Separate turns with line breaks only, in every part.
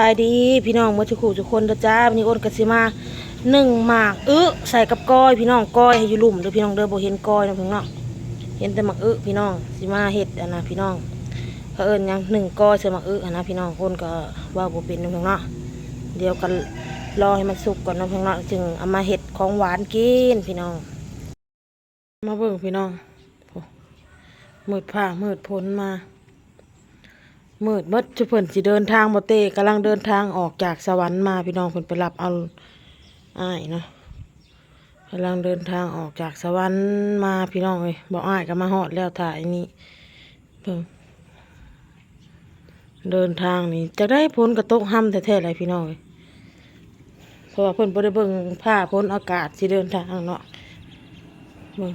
บายดีพี่น้องมาทุกคู่ทุกคนเด้อจ้าวันนี้อ้นกสิมาหนึ่งหมากอึใส่กับก้อยพี่น้องก้อยให้อยู่ลุ่มเด้อพี่น้องเด้อบ่เห็นก้อยนะพี่น้องเห็นแต่หมักอึพี่น้องสิมาเฮ็ดอันนะพี่น้องเผอิญยังหนึ่งก้อยใส่หมักอึอันนะพี่น้องคนก็ว่าบ่เป็นนะพี่น้องเนาเดี๋ยวกันรอให้มันสุกก่อนนะพี่น้องเนาจึงเอามาเฮ็ดของหวานกินพี่น้อง มาเบิ่งพี่น้องมืดผ้ามืดพ้นมา มืดมดชุเพิ่นสิเดินทางบ่เตกำลังเดินทางออกจากสวรรค์มาพี่น้องเพิ่นไปรับเอาอ้ายเนาะกำลังเดินทางออกจากสวรรค์มาพี่น้องเอ้ยบอกอ้ายก็มาฮอดแล้วถ่ายนี่เพิ่นเดินทางนี่จะได้พ้นกระตกห้ำแท้ๆเลยพี่น้องเอ้ยเพราะว่าเพิ่นบ่ได้เบิ่งผ้าพ้นอากาศสิเดินทางเนาะเบิ่ง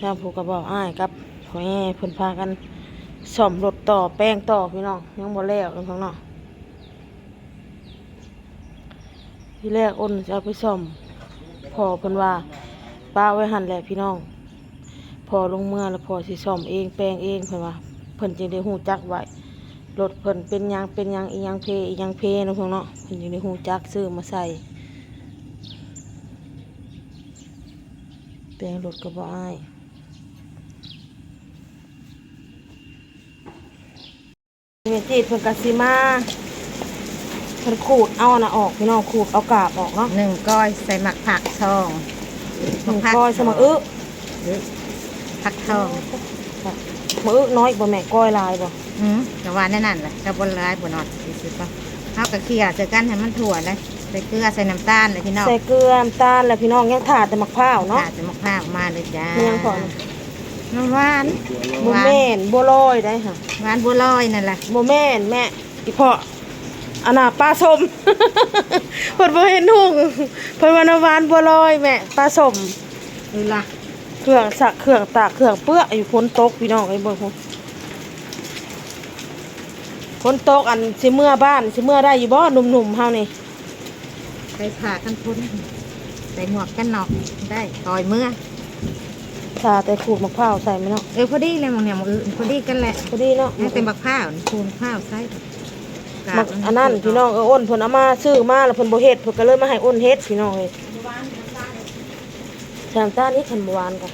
ทางผู้ก็บอกอ้ายกับพ่อแม่เพิ่นพากัน ซ่อมรถต่อแป้งต่อพี่น้องยังบ่แล้วทั้งเนาะที่แรกอ้นจะเอาไปซ่อมพอเพิ่นว่าป้าไว้หันแหละพี่น้อง พอลงเมื่อแล้วพอสิซ่อมเองแป้งเองเพิ่นว่าเพิ่นจึงได้ฮู้จักไว้รถเพิ่นเป็นยังเป็นยังอียังเพอียังเพนะพิ่นเนาะเพิ่นจึงได้ฮู้จักซื้อมาใส่แป้งรถก็บอ้าย เมจิตเพิ่นกสิมาเพิ่นขูดเอาอันน่ะออกพี่น้องขูดเอากาบออกเนาะ
หนึ่งก้อยใส่หมักผักทอง
หนึ่งก้อยสมักอึ
ผักทอง
มืออึน้อยบ่แม่ก้อยลายบ่
อืมแต่ว่าแน่นั่นแหละกระบวนร้ายบนนอนสิสิป่ะเอากระเคี่ยวใส่กันให้มันถั่วเลยใส่เกลือใส่น้ำตาลเลยพี่น้อง
ใส่เกลือน้ำตาลแล้วพี่น้องยังถาดแต่มะพร้าวเนาะ
ขาดจะมะพร้าวมาเลยจ้า
มียังพอ นะ
น้ำหวาน
บ่
หวาน
แม่นบ่ลอยได้ค่ะ
หวานบัวลอยนั่นแหละ
บ่แม่นแม่อีพ่ออันน่ะปลาส้มเพิ่นบ่เห็นหุ่งเพิ่นว่าน้ำหวานบ่ลอยแม่ปลาส้ม
นี่ล่ะ
เครื่องสักเครื่องตากเครื่องเปื้ออยู่ฝนตกพี่น้องไอ้เบิ่งพุ่นฝนตกอันสิเมื่อบ้านสิเมื่อได้อยู่บ่หนุ่มๆเฮานี่
ใส่ผ่ากันพ้นใส่หมวกกันน็อกได้ต่อยเมื่อ
ชาแต่ขูดมะพร้าวใส่ไหมเนาะ
เออพอดีเลยมึงเนี่ยมึงเออพอดีกันแหละ
พอดีเนาะ
นี่เป็นมะพร้าวนี่คูณข้าวใส่
มักอันนั้นพี่น้องเอออ้นเพิ่นเอามาซื้อมาแล้วเพิ่นบ่เฮ็ดเพิ่นก็เลยมาให้อ้นเฮ็ดพี่น้องเอ้ยแซมต้านนี่ทันบ่หวานกัน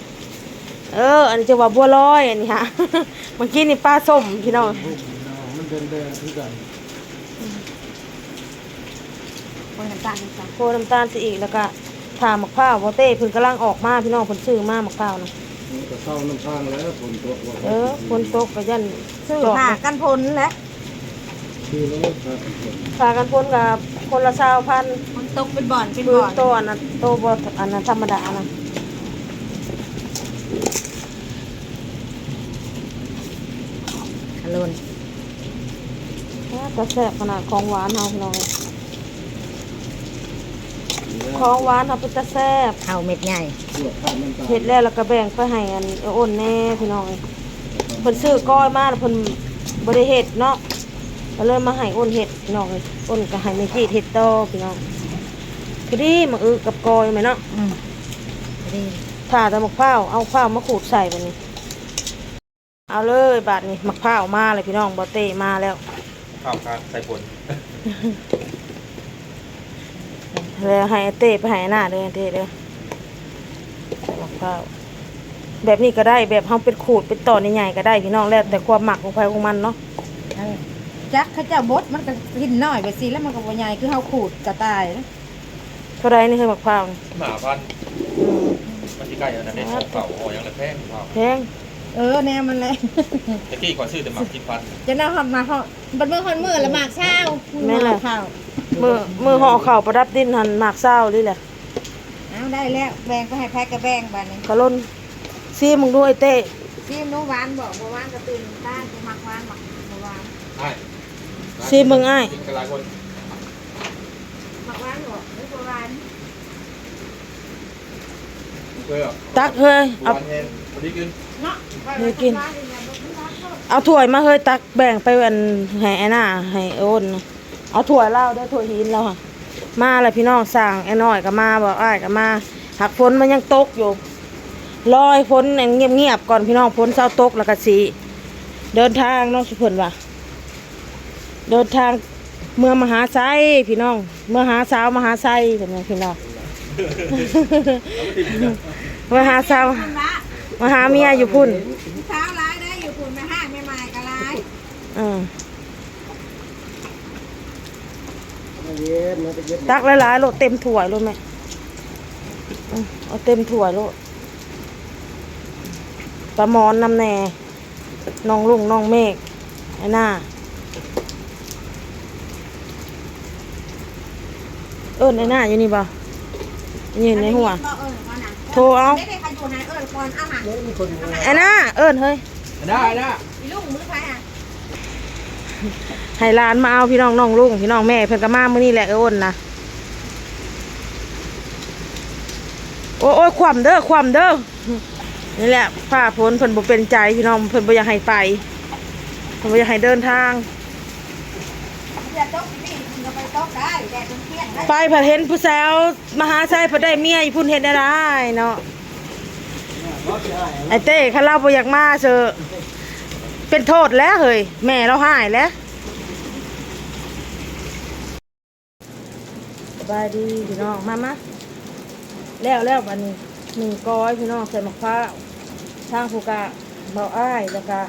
เออ อันนี้จะว่าบัวลอยอันนี้ฮะ เมื่อกี้นี่ปลาส้มพี่น้อง
มันแดงๆคือกัน
คนน้ำตาลจ้ะ
โคน้ำตาลสิอีกแล้วก็ถามมะพร้าวบ่เต้เพิ่นกำลังออกมาพี่น้องเพิ่นซื้อมามะพร้าวนะ
มันก็เข้าน้ำข้างแล้วฝนตกว่า
เออฝนตกก็ยัน
ซื้อ
จอก
ผ่า
มา
กันพ้นแล้ว
คือแล้วครับฝน
พากันพ้นกับคนละ20,000
มันตกเป็นบ่อนเป็น
ปื
บ่
น
อน
โตอันนั้นโตบ่อันนั้นธรรมดานะ
ขลุน
จะแซ่บขนาดของหวานเฮาพี่น้อง ของหวานเฮาเป็นตะแซ่บ
ข้าวเม็ดใหญ่
ลวกข้าวมันตาล
เฮ็ดแล้วแล้วก็แบ่งไปให้อันอ้นแน่พี่น้องเพิ่นซื้อก้อยมาแล้วเพิ่นบ่ได้เฮ็ดเนาะก็เลยมาให้อ้นเฮ็ดพี่น้องเอ้ยอ้นก็ให้แม่จีดเฮ็ดต่อพี่น้องคือดีมาอึกับก้อยแม่เนาะ
อืมดี
ถ้าแต่มะพร้าวเอาข้าวมาขูดใส่บัดนี้ เอาเลยบาดนี้มะพร้าวมาเลยพี่น้องบ่เตะมาแล้ว
ข้าวการใส่ผล
แล้วให้เต้ไปให้หน้าเด้อเต้เด้อใส่มะพร้าวแบบนี้ก็ได้แบบเฮาเป็นขูดเป็นตอนใหญ่ๆก็ได้พี่น้องแล้วแต่ความหมักของใครของมันเนาะ
เออจักเขาเจ้าบดมันก็กินน้อยไปสิแล้วมันก็บ่ใหญ่คือเฮาขูดกระต่ายนะ
เท่าไรนี่คือมะพร้าวนี่
หมาพันธุ์
อืม
มันที่ใกล้อันนั้นเด็ดของเก่าอ๋อยังละแพงครับ
แพง
เออแนวมันเลย
ตะกี้ขอซื้อแต่หมักที่พัน
จะน่าหอมมาหอมบัดมื้อฮอนมื้อละหมากเช้าข้าว
มือมือห่อข้าวประดับดินหันหมากเศร้านี่แหละ
เอาได้แล้วแบ่งก็ให้แพ็กก็แบ่งบัดนี้
กะล่นซีมึงด้วยเต้
ซีมหนูหวานบอกบ่หวานก็ตื่นตาสิมักหวานมักบ่หวาน
ใช่
ซีมึงอ้าย
กินกันหลายคน
มักหวานบ่หรือบ่หวาน
เพื่อ
ตักเฮ้ยเอา
วันเฮน วันนี้กิน
เนาะ
เฮ้ยกิน เอาถ้วยมาเฮ้ยตักแบ่งไปอันให้ไอ้หน้าให้โอนนะเอาถ้วยเหล้าได้ถ้วยหินแล้วค่ะ มาเลยพี่น้องสั่งไอ้น้อยก็มาบอกอ้ายก็มาหักฝนมันยังตกอยู่รอยฝนเงียบเงียบๆก่อนพี่น้องฝนเศร้าตกแล้วก็สีเดินทางเน้องสุพลว่ะเดินทางเมื่อมหาไซพี่น้อง เมื่อหาสาวมหาไซเป็นไงพี่น้องเมื่อหาสาว
คนละ
มาหาเมียอยู่พุ่น
เช้าร้ายได้อยู่คุณไม่ห้างไม่มาก็ร้าย
อืม
เย็นนะไปเย็น
ตักหลายๆโลดเต็มถ้วยโลดแม่อืมเอาเต็มถ้วยโลดปลาหมอนน้ำแน่น้องลุงน้องเมฆไอ้หน้า เอิ้นไอ้หน้าอยู่นี่บ่ยืนในหัว
เออก่อนนะ
โทรเอา
ไม่ได้ใครอยู่ไหนเออก่อนเอาหา
มีคนอยู่
ไอ้หน้าเอิ้นเฮ้ย
ได้ได้
อีลูกมือใครอะ
ให้หลานมาเอาพี่น้องน้องลุงพี่น้องแม่เพิ่นก็มามื้อนี้แหละเอ้นนะโอ้ยโอ้ยความเด้อความเด้อนี่แหละฝ้าฝนเพิ่นบ่เป็นใจพี่น้องเพิ่นบ่อยากให้ไปเพิ่นบ่อยากให้เดินทาง
อย่าต กนี่คุณก็ไปตกได้แดดมันเที่ยงได้
ไปผัดเห็นผู้สาวมหาใส่ผัดได้เมียอยู่พุ่นเฮ็ดได้ไรเนาะไอเต้คันเราบ่อยากมาเซอเป็นโทษแล้วเฮ้ยแม่เราหายแล้วสบายดีพี่น้องมามาแล้วแล้ววันนี้หนึ่งก้อยพี่น้องใส่มะพร้าวทางผูกะเบาอ้ายแล้วก็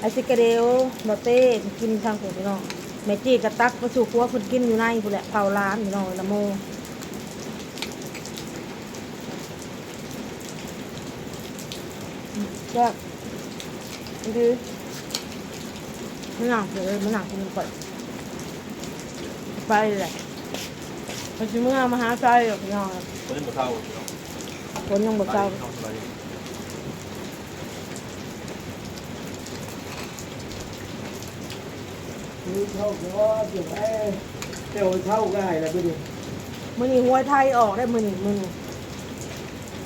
ไอซิกาเดลเบาเต้กินทางผูพี่น้อง แม่จีกระตักมาสู่ครัวเพิ่นกินอยู่ในพุ่นแหละเผาร้านพี่น้องละโมแซ่บดีไม่หนักเลยไม่หนักกินก่อนไปเลยพอจิเมื่อมาหาใจหรอกพี่น้อง
คนนี้มาเข้า
คนยังบ่เศร้า
คือเท่ากับว่าเดี๋ยวไอ้เดี๋ยวเท่าง่ายแล้วไปดิ
มือนี่หวยไทยออกได้มือนี่มือนี่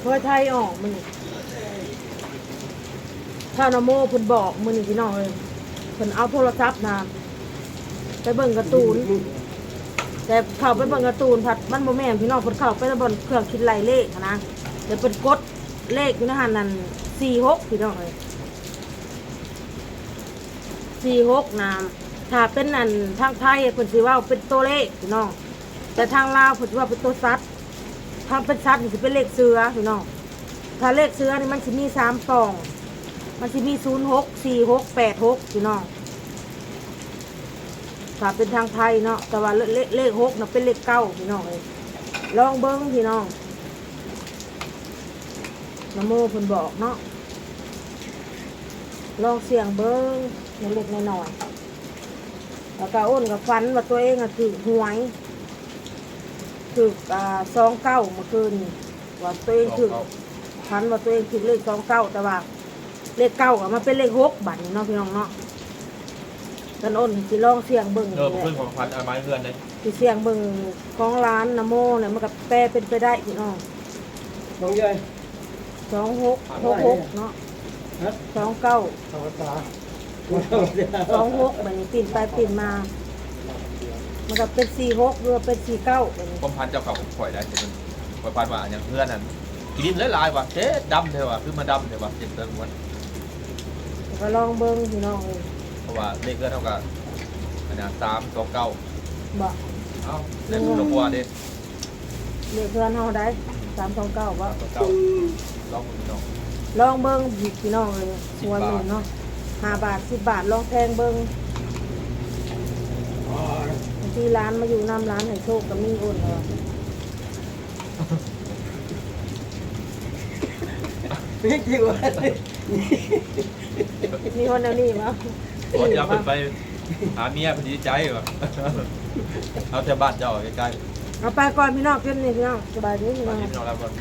หวยไทยออกมือนี่ถ้านโมเพิ่นบอกมือนี่พี่น้องเลยเพิ่นเอาโทรศัพท์นะไปเบิ่งการ์ตูน แต่เข้าไปเบิ่งการ์ตูนผัดมันบ่แม่นพี่น้องเพิ่นเข้าไปแล้วบนเครื่องคิดไล่เลขนะเดี๋ยวเพิ่นกดเลขอยู่นหันนั่น46พี่น้องเอ้ย46นะ ถ้าเป็นนั่นทางไทยเพิ่นสิว่าเป็นตัวเลขพี่น้องแต่ทางลาวเพิ่นสิว่าเป็นตัวซัดทางเป็นซัดนี่สิเป็นเลขเสือพี่น้องถ้าเลขเสือนี่มันสิมีสามปอง มันสิมี06 46 86พี่น้องถ้าเป็นทางไทยเนาะแต่ว่าเลเลเลขหกเนาะเป็นเลขเก้าพี่น้องเลยลองเบิ้งพี่น้องนโมเพิ่นบอกเนาะลองเสี่ยงเบิ้งเล็กๆน้อยๆ แล้วก็อ้นกับฟันว่าตัวเองอะถือหวยถืออ่าซองเก้าเมื่อคืนนี่ว่าตัวเองถือฟันว่าตัวเองถือเลขซองเก้าแต่ว่า เลขเก้าอะมันเป็นเลขหกบัตรเนาะพี่น้องเนาะกันอ้นสิลองเสี่ยงเบิ้ง
เออ
นี่
เพื่อน
แห
ข
ละ
องพันเอาไม้เพื่อนเลย
สิเสี่ยงเบิ้งของร้านนโมเนี่ยมันกับแปลเป็นไปได้พี่น้อง
น้องใหญ่
สองหกหกหกเนาะ
ฮะ
สองเก้า
ตาตา
สองหกแบบนี้ปีนไปปีนมา มันกับเป็นสี่หกหรือว่าเป็นสี่เก้าแบบนี้
ความพันเจ้าเก่าผมปล่อยได้จะเป็นปล่อยพันว่าอย่างเพื่อนนั่นกินหลายๆว่ะเจ๊ดำเท่ว่ะคือมาดำเท่ว่ะเจ็บเติมวัน
แล้วก็ลองเบิ้งพี่น้องเลย
เพราะว่าเลขเพื่อนเท่ากับอันนี้สามสองเก้า
บอก
เอ้าเลขคุณหลวงพ่อเด้
เรียกเพื่อนเฮาได้สามสองเก้าว่า
สองเก้าลองดูน้อง
ลองเบิ้งพี่น้องเลยหัวหนึ่งเนาะ ห้าบาทสิบบาทลองแทงเบิ้งบางที่ร้านมาอยู่น้ำร้านให้โชคกับมีอุ่นเหรอ
นี่จริงวะ
มีคนเดียวนี้มั้ง
ก่อนจะเอาขึ้นไปหาเมียพอดีใจว่ะเอาแต่บ้านเจ้าใกล้
เอาไปก่อนพี่น้องเพื่อนนี่พี่น้องสบายดีพี่
ๆ
น้
มา
อง
ที่พี่น้องรับก่อน